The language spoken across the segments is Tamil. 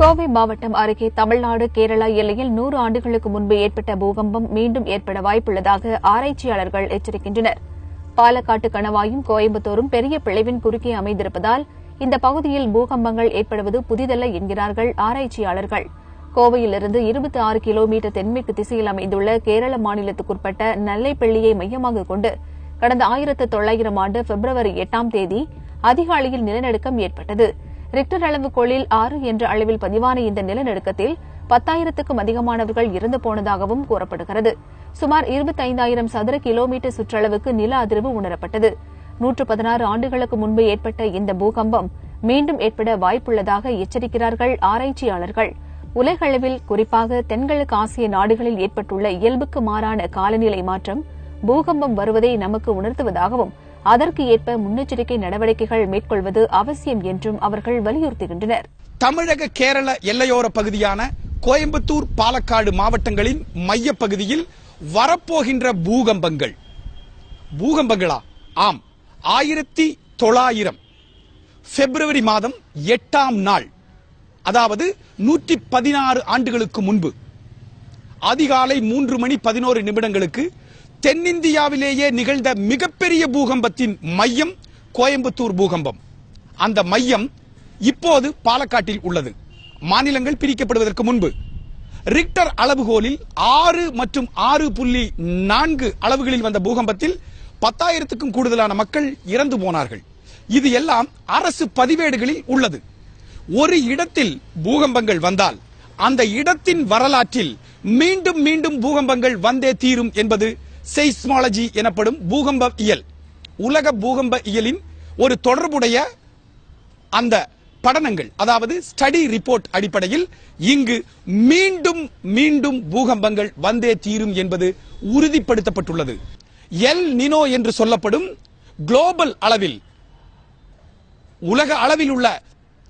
கோவை மாவட்டம் அருகே தமிழ்நாடு கேரளா எல்லையில் நூறு ஆண்டுகளுக்கு முன்பு ஏற்பட்ட பூகம்பம் மீண்டும் ஏற்பட வாய்ப்புள்ளதாக ஆராய்ச்சியாளர்கள் எச்சரிக்கின்றனர். பாலக்காட்டு கணவாயும் கோயம்புத்தூரும் பெரிய பிளவின் குறுக்கே அமைந்திருப்பதால் இந்த பகுதியில் பூகம்பங்கள் ஏற்படுவது புதிதல்ல என்கிறார்கள் ஆராய்ச்சியாளர்கள். கோவையிலிருந்து இருபத்தி ஆறு கிலோமீட்டர் தென்மேற்கு திசையில் அமைந்துள்ள கேரள மாநிலத்துக்குட்பட்ட நெல்லைப்பள்ளியை மையமாக கொண்டு கடந்த ஆயிரத்து தொள்ளாயிரம் ஆண்டு பிப்ரவரி எட்டாம் தேதி அதிகாலையில் நிலநடுக்கம் ஏற்பட்டது. ரிக்டர் அளவுகோளில் ஆறு என்ற அளவில் பதிவான இந்த நிலநடுக்கத்தில் பத்தாயிரத்துக்கும் அதிகமானவர்கள் இறந்து போனதாகவும் கூறப்படுகிறது. சுமார் இருபத்தைந்தாயிரம் சதுர கிலோமீட்டர் சுற்றளவுக்கு நில அதிர்வு உணரப்பட்டது. நூற்று பதினாறு ஆண்டுகளுக்கு முன்பு ஏற்பட்ட இந்த பூகம்பம் மீண்டும் ஏற்பட வாய்ப்புள்ளதாக எச்சரிக்கிறார்கள் ஆராய்ச்சியாளர்கள். உலகளவில் குறிப்பாக தென்கிழக்கு ஆசிய நாடுகளில் ஏற்பட்டுள்ள இயல்புக்கு மாறான காலநிலை மாற்றம் பூகம்பம் வருவதை நமக்கு உணர்த்துவதாகவும் அதற்கு ஏற்ப முன்னெச்சரிக்கை நடவடிக்கைகள் மேற்கொள்வது அவசியம் என்றும் அவர்கள் வலியுறுத்துகின்றனர். தமிழக கேரள எல்லையோர பகுதியான கோயம்புத்தூர் பாலக்காடு மாவட்டங்களின் மைய பகுதியில் வரப்போகின்ற பூகம்பங்கள். பூகம்பங்களா? ஆம். ஆயிரத்தி தொள்ளாயிரம். பிப்ரவரி மாதம் எட்டாம் நாள். அதாவது நூற்றி பதினாறு ஆண்டுகளுக்கு முன்பு. அதிகாலை மூன்று மணி பதினோரு நிமிடங்களுக்கு தென்னிந்தியாவிலேயே நிகழ்ந்த மிகப்பெரிய பூகம்பத்தின் மையம் கோயம்புத்தூர் பூகம்பம். அந்த மையம் இப்போது பாலக்காட்டில் உள்ளது. மாநிலங்கள் பிரிக்கப்படுவதற்கு முன்பு. ரிக்டர் அளவுகோலில் ஆறு மற்றும் ஆறு புள்ளி நான்கு அளவுகளில் வந்த பூகம்பத்தில் பத்தாயிரத்துக்கும் கூடுதலான மக்கள் இறந்து போனார்கள். இது எல்லாம் அரசு பதிவேடுகளில் உள்ளது. ஒரு இடத்தில் பூகம்பங்கள் வந்தால் அந்த இடத்தின் வரலாற்றில் மீண்டும் மீண்டும் பூகம்பங்கள் வந்தே தீரும் என்பது செய்ஸ்மாலஜி எனப்படும் பூகம்ப இயல். உலக பூகம்ப இயலின் ஒரு தொடர்புடைய அந்த படனங்கள் அதாவது ஸ்டடி ரிப்போர்ட் அடிப்படையில் இங்கு மீண்டும் மீண்டும் பூகம்பங்கள் வந்தே தீரும் என்பது உறுதிப்படுத்தப்பட்டுள்ளது. எல் நினோ என்று சொல்லப்படும் குளோபல் அளவில் உலக அளவில் உள்ள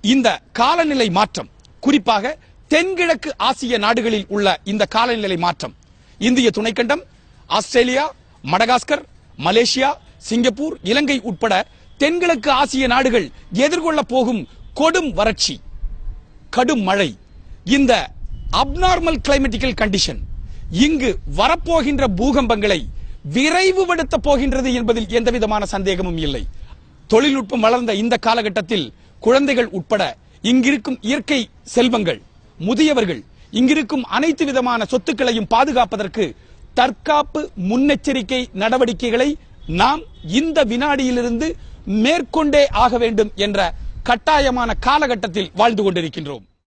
இந்த காலநிலை மாற்றம் குறிப்பாக தென்கிழக்கு ஆசிய நாடுகளில் உள்ள இந்த காலநிலை மாற்றம். இந்திய துணைக்கண்டம் Australia Madagascar Malaysia Singapore Ilankai உட்பட தென்கிழக்கு ஆசிய நாடுகள் எதிர்கொள்ள போகும் கொடும் வறட்சி கடும் மழை. இந்த அப்நார்மல் கிளைமேட்டிக்கல் கண்டிஷன் இங்கு வரப்போகின்ற பூகம்பங்களை விரைவுபடுத்த போகின்றது என்பதில் எந்தவிதமான சந்தேகமும் இல்லை. தொழில்நுட்பம் வளர்ந்த இந்த காலகட்டத்தில் குழந்தைகள் உட்பட இங்கிருக்கும் இயற்கை செல்வங்கள் முதியவர்கள் இங்கிருக்கும் அனைத்து விதமான சொத்துக்களையும் பாதுகாப்பதற்கு தற்காப்பு முன்னெச்சரிக்கை நடவடிக்கைகளை நாம் இந்த வினாடியிலிருந்து மேற்கொண்டே ஆக வேண்டும் என்ற கட்டாயமான காலகட்டத்தில் வாழ்ந்து கொண்டிருக்கின்றோம்.